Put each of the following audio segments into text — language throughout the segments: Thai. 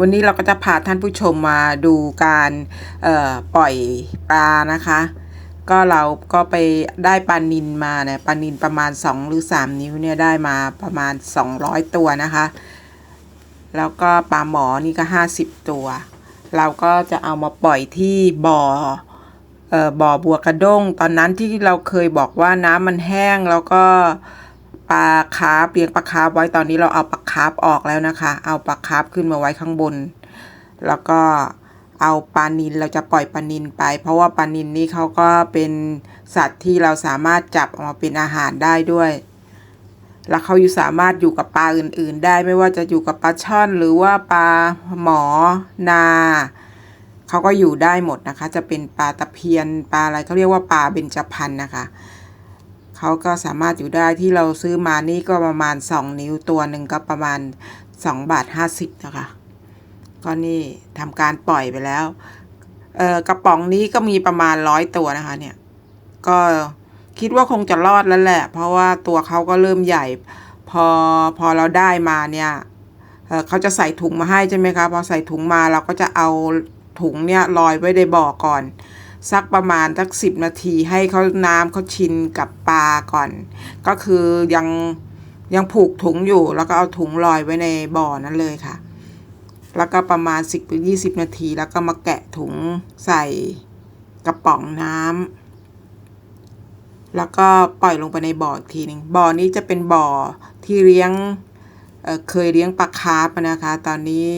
วันนี้เราก็จะพาท่านผู้ชมมาดูการปล่อยปลานะคะ ก็เราก็ไปได้ปลานินมาเนี่ยปลานินประมาณ 2 หรือ 3 นิ้วเนี่ยได้มาประมาณ 200 ตัวนะคะ แล้วก็ปลาหมอนี่ก็ 50 ตัว เราก็จะเอามาปล่อยที่บ่อเอ่อบ่อบัวกระด้ง ตอนนั้นที่เราเคยบอกว่าน้ำมันแห้งแล้วก็ ปลาคาร์ฟเลี้ยงปลาคาร์ฟไว้ตอนนี้เราเอาปลาคาร์ฟออกแล้วนะคะ เอาปลาคาร์ฟขึ้นมาไว้ข้างบน แล้วก็เอาปลานินเราจะปล่อยปลานินไป เพราะว่าปลานินนี่เขาก็เป็นสัตว์ที่เราสามารถจับออกมาเป็นอาหารได้ด้วย แล้วเขาอยู่สามารถอยู่กับปลาอื่น ๆ ได้ไม่ว่าจะอยู่กับปลาช่อนหรือว่าปลาหมอนาเขาก็อยู่ได้หมดนะคะ จะเป็นปลาตะเพียนปลาอะไรเขาเรียกว่าปลาเบญจพรรณนะคะ เขาก็สามารถอยู่ได้ที่เราซื้อมานี่ก็ประมาณ 2 นิ้วตัวหนึ่งก็ประมาณ2บาท50นะคะก็นี่ทำการปล่อยไปแล้วเอ่อกระป๋องนี้ก็มีประมาณร้อยตัวนะคะ เนี่ย ก็คิดว่าคงจะรอดแล้วแหละ เพราะว่าตัวเขาก็เริ่มใหญ่ พอพอเราได้มาเนี่ยเเขาจะใส่ถุงมาให้ใช่ไหมคะพอใส่ถุงมาเราก็จะเอาถุงเนี่ยลอยไว้ในบ่อก่อน สักประมาณสักสิบนาทีให้เขาน้ำเขาชินกับปลาก่อน ก็คือยังยังผูกถุงอยู่ แล้วก็เอาถุงลอยไว้ในบ่อนั้นเลยค่ะ แล้วก็ประมาณ 10หรือ20 นาที แล้วก็มาแกะถุงใส่กระป๋องน้ำแล้วก็ปล่อยลงไปในบ่ออีกทีหนึ่งบ่อนี้จะเป็นบ่อที่เลี้ยงเเคยเลี้ยงปลาคาร์ฟนะคะ ตอนนี้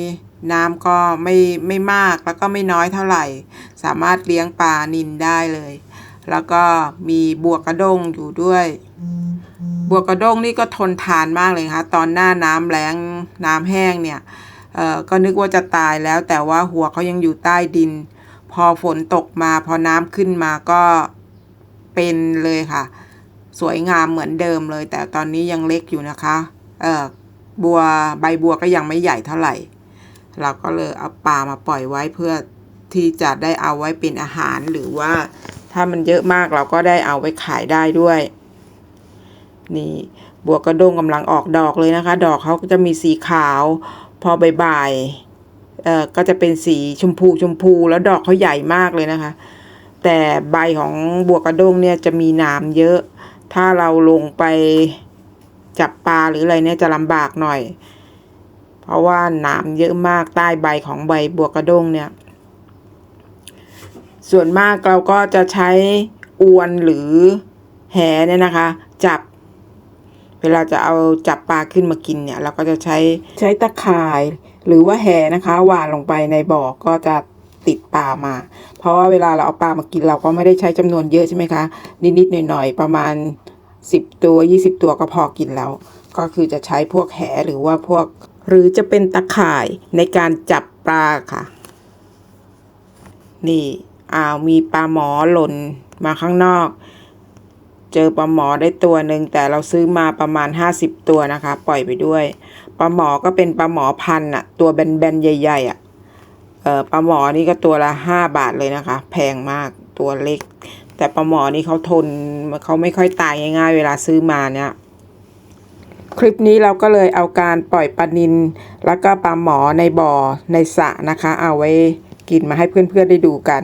น้ำก็ไม่ไม่มากแล้วก็ไม่น้อยเท่าไหร่ สามารถเลี้ยงปลานินได้เลย แล้วก็มีบัวกระด้งอยู่ด้วย บัวกระด้งนี่ก็ทนทานมากเลยค่ะตอนหน้าน้ำแล้งน้ำแห้งเนี่ยเอ่อก็นึกว่าจะตายแล้วแต่ว่าหัวเขายังอยู่ใต้ดิน พอฝนตกมาพอน้ำขึ้นมาก็เป็นเลยค่ะ สวยงามเหมือนเดิมเลย แต่ตอนนี้ยังเล็กอยู่นะคะเอ่อบัวใบบัวก็ยังไม่ใหญ่เท่าไหร่ เราก็เลยเอาปลามาปล่อยไว้เพื่อที่จะได้เอาไว้เป็นอาหารหรือว่าถ้ามันเยอะมากเราก็ได้เอาไว้ขายได้ด้วย นี่บัวกระด้งกำลังออกดอกเลยนะคะ ดอกเขาก็จะมีสีขาว พอบ่ายๆเอ่อก็จะเป็นสีชมพูชมพูแล้วดอกเขาใหญ่มากเลยนะคะ แต่ใบของบัวกระด้งเนี่ยจะมีนามเยอะ ถ้าเราลงไปจับปลาหรืออะไรเนี่ยจะลำบากหน่อย เพราะว่าหนามเยอะมากใต้ใบของใบบัวกระด้งเนี่ย ส่วนมากเราก็จะใช้อวนหรือแหเนี่ยนะคะ จับ เวลาจะเอาจับปลาขึ้นมากินเนี่ย เราก็จะใช้ใช้ตะข่าย หรือว่าแหนะคะหวานลงไปในบ่อก็จะติดปลามา เพราะว่าเวลาเราเอาปลามากินเราก็ไม่ได้ใช้จำนวนเยอะใช่ไหมคะ นิดๆหน่อยๆประมาณสิบตัวยี่สิบตัวก็พอกินแล้ว ก็คือจะใช้พวกแหหรือว่าพวก หรือจะเป็นตะข่ายในการจับปลาค่ะ นี่อ้าวมีปลาหมอหล่นมาข้างนอก เจอปลาหมอได้ตัวหนึ่งแต่เราซื้อมาประมาณห้าสิบตัวนะคะ ปล่อยไปด้วยปลาหมอก็เป็นปลาหมอพันอะตัวแบนๆใหญ่ๆอะเออปลาหมอนี่ก็ตัวละห้าบาทเลยนะคะ แพงมากตัวเล็ก แต่ปลาหมอนี่เขาทนเขาไม่ค่อยตายง่ายๆ เวลาซื้อมาเนี่ย คลิปนี้เราก็เลยเอาการปล่อยปลานิน แล้วก็ปลาหมอในบ่อในสระนะคะ เอาไว้กินมาให้เพื่อนๆได้ดูกัน